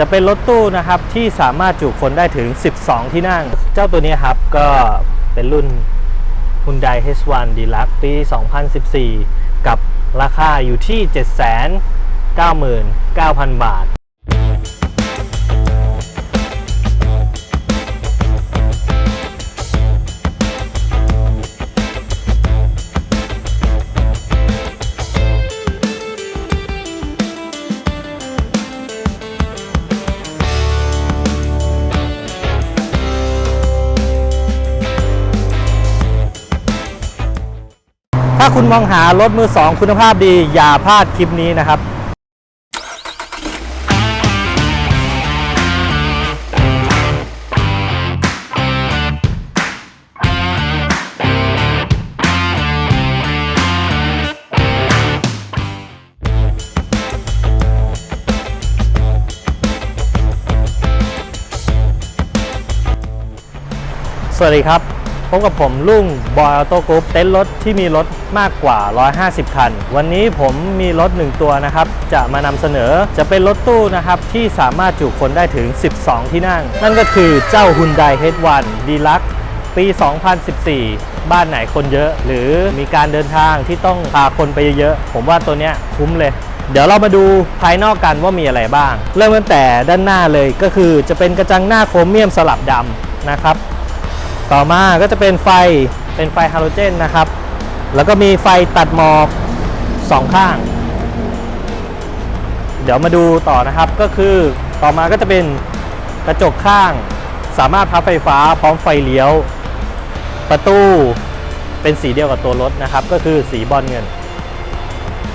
จะเป็นรถตู้นะครับที่สามารถจุคนได้ถึง 12 ที่นั่ง เจ้าตัวนี้ครับก็เป็นรุ่น Hyundai H1 Deluxe ปี 2014 กับราคาอยู่ที่ 799,000 บาท คุณมองหารถมือสองคุณภาพดี อย่าพลาดคลิปนี้นะครับสวัสดีครับ พบกับผมลุงบอยออโต้กรุ๊ปเต็นท์รถที่มีรถมากกว่า 150 คัน วันนี้ผมมีรถหนึ่งตัวนะครับ จะมานำเสนอจะเป็นรถตู้นะครับ ที่สามารถจุคนได้ถึง 12 ที่นั่ง นั่นก็คือเจ้า Hyundai H1 Deluxe ปี 2014 บ้านไหนคนเยอะ หรือมีการเดินทางที่ต้องพาคนไปเยอะๆผมว่าตัวเนี้ยคุ้มเลยเดี๋ยวเรามาดูภายนอกกันว่ามีอะไรบ้าง เริ่มตั้งแต่ด้านหน้าเลยก็คือจะเป็นกระจังหน้าโครเมียมสลับดำนะครับ ต่อมาก็จะเป็นไฟเป็นไฟฮาโลเจนนะครับ แล้วก็มีไฟตัดหมอกสองข้าง เดี๋ยวมาดูต่อนะครับก็คือต่อมาก็จะเป็นกระจกข้าง สามารถพับไฟฟ้าพร้อมไฟเลี้ยว ประตูเป็นสีเดียวกับตัวรถนะครับ ก็คือสีบอลเงิน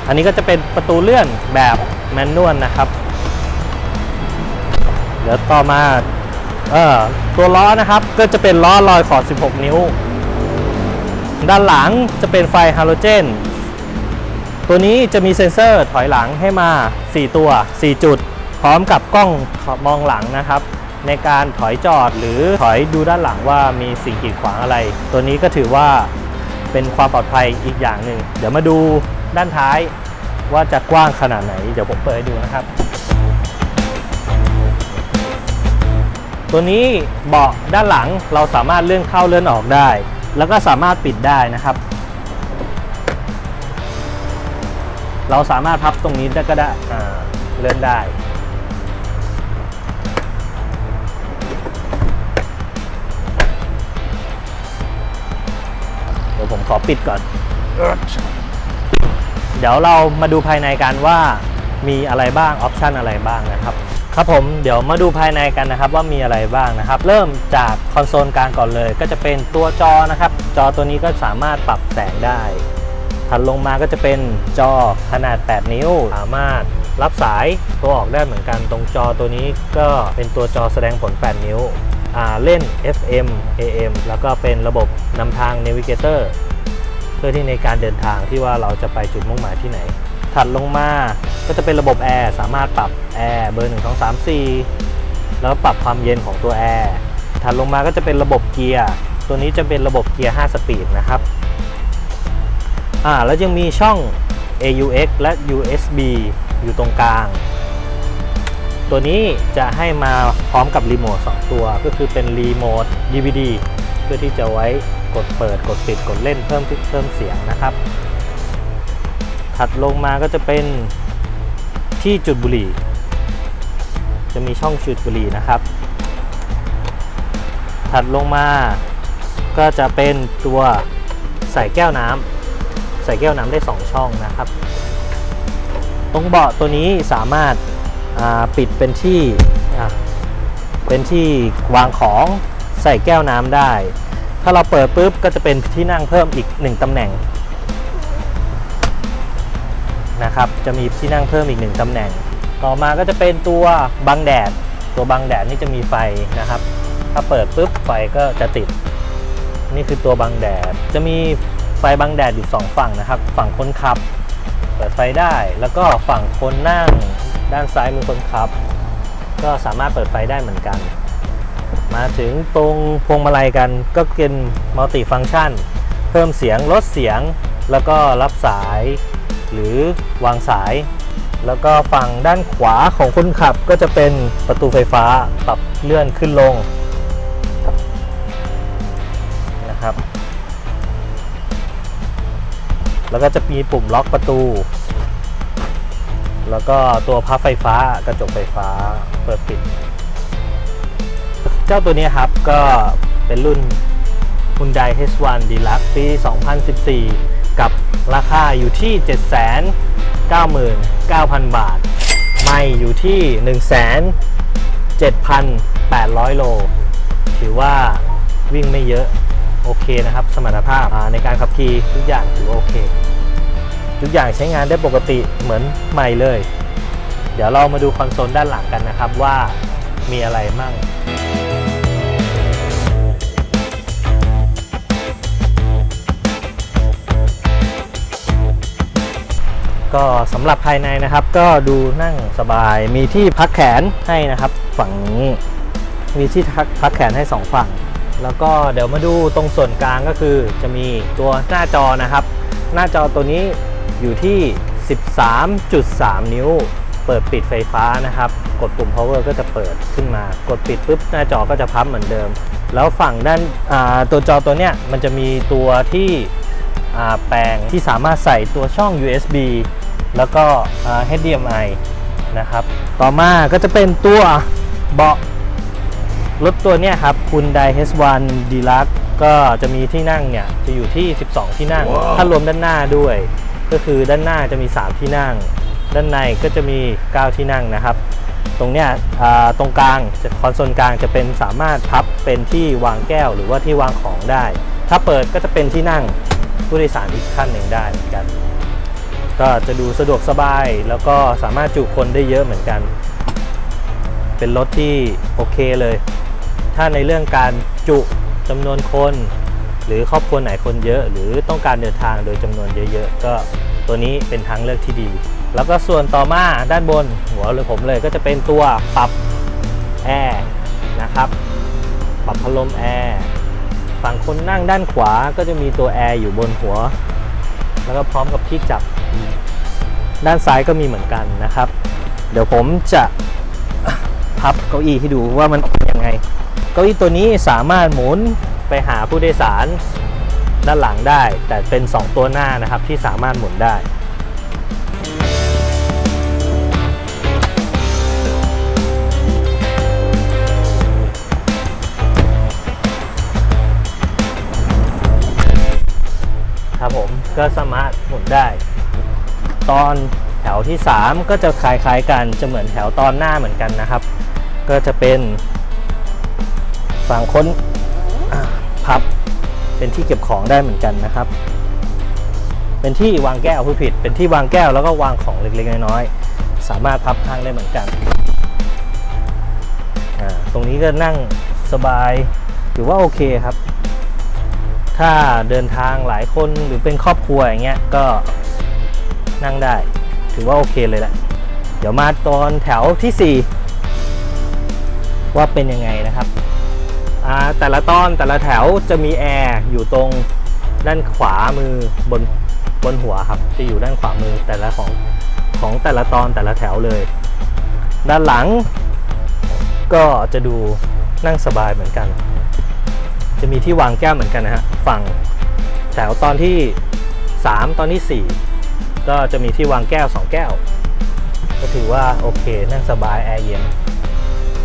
อันนี้ก็จะเป็นประตูเลื่อนแบบแมนนวลนะครับ เดี๋ยวต่อมา เออตัวล้อนะครับก็จะเป็นล้อลอยขอบ 16 นิ้ว ด้านหลังจะเป็นไฟฮาโลเจน ตัวนี้จะมีเซ็นเซอร์ถอยหลังให้มา 4 ตัว 4 จุด พร้อมกับกล้องมองหลังนะครับ ในการถอยจอดหรือถอยดูด้านหลังว่ามีสิ่งกีดขวางอะไร ตัวนี้ก็ถือว่าเป็นความปลอดภัยอีกอย่างหนึ่ง เดี๋ยวมาดูด้านท้ายว่าจะกว้างขนาดไหน เดี๋ยวผมเปิดให้ดูนะครับ ตัวนี้เบาะด้านหลังเราสามารถเลื่อนเข้าเลื่อนออกได้ แล้วก็สามารถปิดได้นะครับ เราสามารถพับตรงนี้ได้ก็ได้เลื่อนได้ เดี๋ยวผมขอปิดก่อน เดี๋ยวเรามาดูภายในกันว่ามีอะไรบ้างออปชันอะไรบ้างนะครับ ครับผมเดี๋ยวมาดูภายในกันนะครับว่ามีอะไรบ้างนะครับ เริ่มจากคอนโซลกลางก่อนเลย ก็จะเป็นตัวจอนะครับ จอตัวนี้ก็สามารถปรับแสงได้ ถัดลงมาก็จะเป็นจอขนาด 8 นิ้ว สามารถรับสายตัวออกได้เหมือนกัน ตรงจอตัวนี้ก็เป็นตัวจอแสดงผล 8 นิ้วเล่น FM AM แล้วก็เป็นระบบนำทาง Navigator เพื่อที่ในการเดินทางที่ว่าเราจะไปจุดมุ่งหมายที่ไหน ถัดลงมา ก็จะเป็นระบบแอร์สามารถปรับแอร์เบอร์ 1 2 3 4 แล้วปรับความเย็นของตัวแอร์ถัดลงมาก็จะเป็นระบบเกียร์ตัวนี้จะเป็นระบบเกียร์ 5 สปีดนะครับอ่าแล้วยังมีช่อง AUX และ USB อยู่ตรงกลาง ตัวนี้จะให้มาพร้อมกับรีโมท 2 ตัว ก็คือเป็นรีโมท DVD เพื่อที่จะไว้กดเปิดกดปิดกดเล่นเพิ่มเพิ่มเสียงนะครับ ถัดลงมาก็จะเป็นที่จุดบุหรี่ จะมีช่องจุดบุหรี่นะครับ ถัดลงมาก็จะเป็นตัวใส่แก้วน้ำใส่แก้วน้ำได้ 2 ช่องนะครับ ตรงเบาะตัวนี้สามารถาปิดเป็นที่เป็นที่วางของใส่แก้วน้ำได้ ถ้าเราเปิดปุ๊บก็จะเป็นที่นั่งเพิ่มอีก 1ตำแหน่ง นะครับ จะมีที่นั่งเพิ่มอีกหนึ่งตำแหน่ง ต่อมาก็จะเป็นตัวบังแดด ตัวบังแดดนี่จะมีไฟนะครับ ถ้าเปิดปุ๊บไฟก็จะติด นี่คือตัวบังแดด จะมีไฟบังแดดอยู่สองฝั่งนะครับ ฝั่งคนขับ เปิดไฟได้ แล้วก็ฝั่งคนนั่งด้านซ้ายมือคนขับ ก็สามารถเปิดไฟได้เหมือนกัน มาถึงตรงพวงมาลัยกันก็เป็นมัลติฟัง c t ชัน เพิ่มเสียงลดเสียง แล้วก็รับสาย หรือวางสาย แล้วก็ฝั่งด้านขวาของคนขับก็จะเป็นประตูไฟฟ้าปรับเลื่อนขึ้นลงนะครับ แล้วก็จะมีปุ่มล็อกประตู แล้วก็ตัวพับไฟฟ้ากระจกไฟฟ้าเปิดปิด เจ้าตัวนี้ครับก็เป็นรุ่น Hyundai H1 Deluxe ปี 2014 กับราคาอยู่ที่ 799,000 บาท ไม่อยู่ที่ 1,7,800 โล ถือว่าวิ่งไม่เยอะ โอเคนะครับ สมรรถภาพในการขับขี่ทุกอย่างถือว่าโอเค ทุกอย่างใช้งานได้ปกติเหมือนใหม่เลย เดี๋ยวเรามาดูคอนโซลด้านหลังกันนะครับว่ามีอะไรมั่ง ก็สำหรับภายในนะครับ ก็ดูนั่งสบายมีที่พักแขนให้นะครับ ฝั่งนี้มีที่พักพักแขนให้สองฝั่ง แล้วก็เดี๋ยวมาดูตรงส่วนกลางก็คือจะมีตัวหน้าจอนะครับ หน้าจอตัวนี้อยู่ที่ 13.3 นิ้ว เปิดปิดไฟฟ้านะครับ กดปุ่ม power ก็จะเปิดขึ้นมา กดปิดปุ๊บหน้าจอก็จะพับเหมือนเดิม แล้วฝั่งด้านาตัวจอตัวเนี้ยมันจะมีตัวที่แปลงที่สามารถใส่ตัวช่อง USB แล้วก็อ่า HDMI นะครับ ต่อมาก็จะเป็นตัวเบาะรถตัวเนี้ยครับ Hyundai H1 Deluxe ก็จะมีที่นั่งเนี่ย จะอยู่ที่ 12 ที่นั่งถ้ารวมด้านหน้าด้วย ก็คือด้านหน้าจะมี 3 ที่นั่ง ด้านในก็จะมี 9 ที่นั่งนะครับ ตรงเนี้ยอ่าตรงกลางคอนโซลกลางจะเป็นสามารถพับเป็นที่วางแก้วหรือว่าที่วางของได้ ถ้าเปิดก็จะเป็นที่นั่งผู้โดยสารอีกท่านหนึ่งได้เหมือนกัน ก็จะดูสะดวกสบาย แล้วก็สามารถจุคนได้เยอะเหมือนกัน เป็นรถที่โอเคเลย ถ้าในเรื่องการจุจำนวนคน หรือครอบครัวไหนคนเยอะ หรือต้องการเดินทางโดยจำนวนเยอะๆก็ตัวนี้เป็นทางเลือกที่ดี แล้วก็ส่วนต่อมาด้านบนหัวเลยผมเลยก็จะเป็นตัวปรับแอร์นะครับปรับพัดลมแอร์ฝั่งคนนั่งด้านขวาก็จะมีตัวแอร์อยู่บนหัว แล้วก็พร้อมกับที่จับ ด้านซ้ายก็มีเหมือนกันนะครับ เดี๋ยวผมจะพับเก้าอี้ให้ดูว่ามันเป็นยังไง เก้าอี้ตัวนี้สามารถหมุนไปหาผู้โดยสารด้านหลังได้ แต่เป็น 2 ตัวหน้านะครับที่สามารถหมุนได้ครับผมก็สามารถหมุนได้ ตอนแถวที่ 3 ก็จะคล้ายๆกันจะเหมือนแถวตอนหน้าเหมือนกันนะครับ ก็จะเป็นฝั่งค้นพับเป็นที่เก็บของได้เหมือนกันนะครับ เป็นที่วางแก้วผู้ผิด เป็นที่วางแก้วแล้วก็วางของเล็กๆน้อยๆสามารถพับข้างได้เหมือนกันตรงนี้ก็นั่งสบายถือว่าโอเคครับ ถ้าเดินทางหลายคนหรือเป็นครอบครัวอย่างเงี้ยก็ นั่งได้ ถือว่าโอเคเลยแหละ เดี๋ยวมาตอนแถวทีสี่ 4 ว่าเป็นยังไงนะครับแต่ละตอนแต่ละแถวจะมีแอร์อยู่ตรงด้านขวามือบนบนหัวครับ จะอยู่ด้านขวามือแต่ละของของแต่ละตอนแต่ละแถวเลย ด้านหลัง ก็จะดูนั่งสบายเหมือนกัน จะมีที่วางแก้วเหมือนกันนะฮะฝั่งแถวตอนที่ 3 ตอนที่ 4 ก็จะมีที่วางแก้ว 2 แก้ว ก็ถือว่าโอเคนั่งสบายแอร์เย็น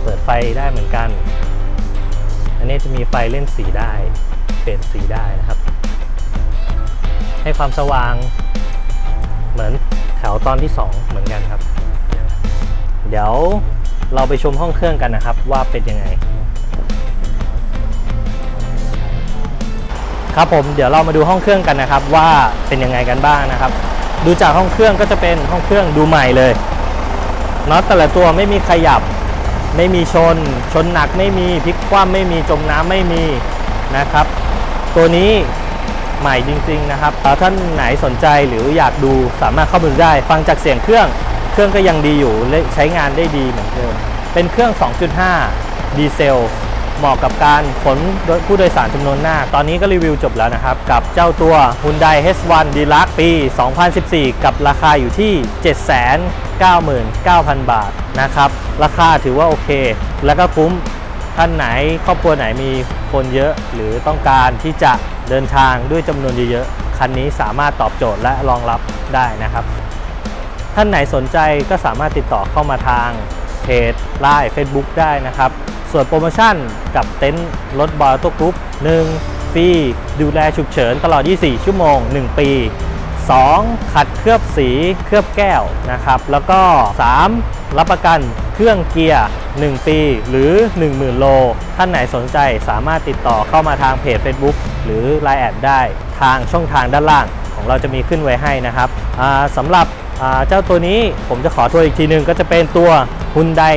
เปิดไฟได้เหมือนกัน อันนี้จะมีไฟเล่นสีได้เปลี่ยนสีได้นะครับ ให้ความสว่างเหมือนแถวตอนที่ 2 เหมือนกันครับ เดี๋ยวเราไปชมห้องเครื่องกันนะครับว่าเป็นยังไง ครับผมเดี๋ยวเรามาดูห้องเครื่องกันนะครับว่าเป็นยังไงกันบ้างนะครับ ดูจากห้องเครื่องก็จะเป็นห้องเครื่องดูใหม่เลยน็อตแต่ละตัวไม่มีขยับ ไม่มีชน ชนหนักไม่มีพลิกคว่ำไม่มีจมน้ำไม่มีนะครับ ตัวนี้ใหม่จริง ๆ นะครับถ้าท่านไหนสนใจหรืออยากดูสามารถเข้าไปดูได้ ฟังจากเสียงเครื่องเครื่องก็ยังดีอยู่ใช้งานได้ดีเหมือนเดิมเป็นเครื่อง 2.5 ดีเซล เหมาะกับการขนผู้โดยสารจำนวนมากตอนนี้ก็รีวิวจบแล้วนะครับ กับเจ้าตัว Hyundai H1 Deluxe ปี 2014 กับราคาอยู่ที่ 799,000 บาทนะครับ ราคาถือว่าโอเค แล้วก็คุ้มท่านไหนครอบครัวไหนมีคนเยอะหรือต้องการที่จะเดินทางด้วยจำนวนเยอะๆ คันนี้สามารถตอบโจทย์และรองรับได้นะครับ ท่านไหนสนใจก็สามารถติดต่อเข้ามาทางเพจ Line Facebook ได้นะครับ ส่วนโปรโมชั่นกับเต็นท์รถบอยตัวกรุ๊ป1ฟรีดูแลฉุกเฉินตลอด 24 ชั่วโมง 1 ปี 2. ขัดเคลือบสีเคลือบแก้วนะครับ แล้วก็ 3. รับประกันเครื่องเกียร์ 1 ปีหรือ 10,000 โล ท่านไหนสนใจสามารถติดต่อเข้ามาทางเพจ Facebook หรือ Line แอดได้ทางช่องทางด้านล่าง ของเราจะมีขึ้นไว้ให้นะครับสำหรับเจ้าตัวนี้ผมจะขอทวนอีกทีหนึงก็จะเป็นตัว Hyundai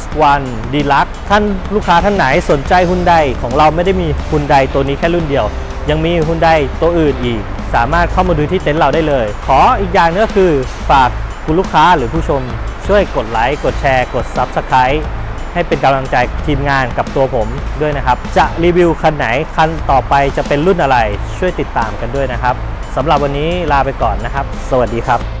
H1 Deluxe ท่านลูกค้าท่านไหนสนใจ Hyundai ของเราไม่ได้มี Hyundai ตัวนี้แค่รุ่นเดียว ยังมี Hyundai ตัวอื่นอีก สามารถเข้ามาดูที่เต็นท์เราได้เลย ขออีกอย่างนึงก็คือฝากคุณลูกค้าหรือผู้ชม ช่วยกดไลค์กดแชร์ กด Subscribe ให้เป็นกำลังใจทีมงานกับตัวผมด้วยนะครับ จะรีวิวคันไหนคันต่อไปจะเป็นรุ่นอะไร ช่วยติดตามกันด้วยนะครับสำหรับวันนี้ลาไปก่อนนะครับ สวัสดีครับ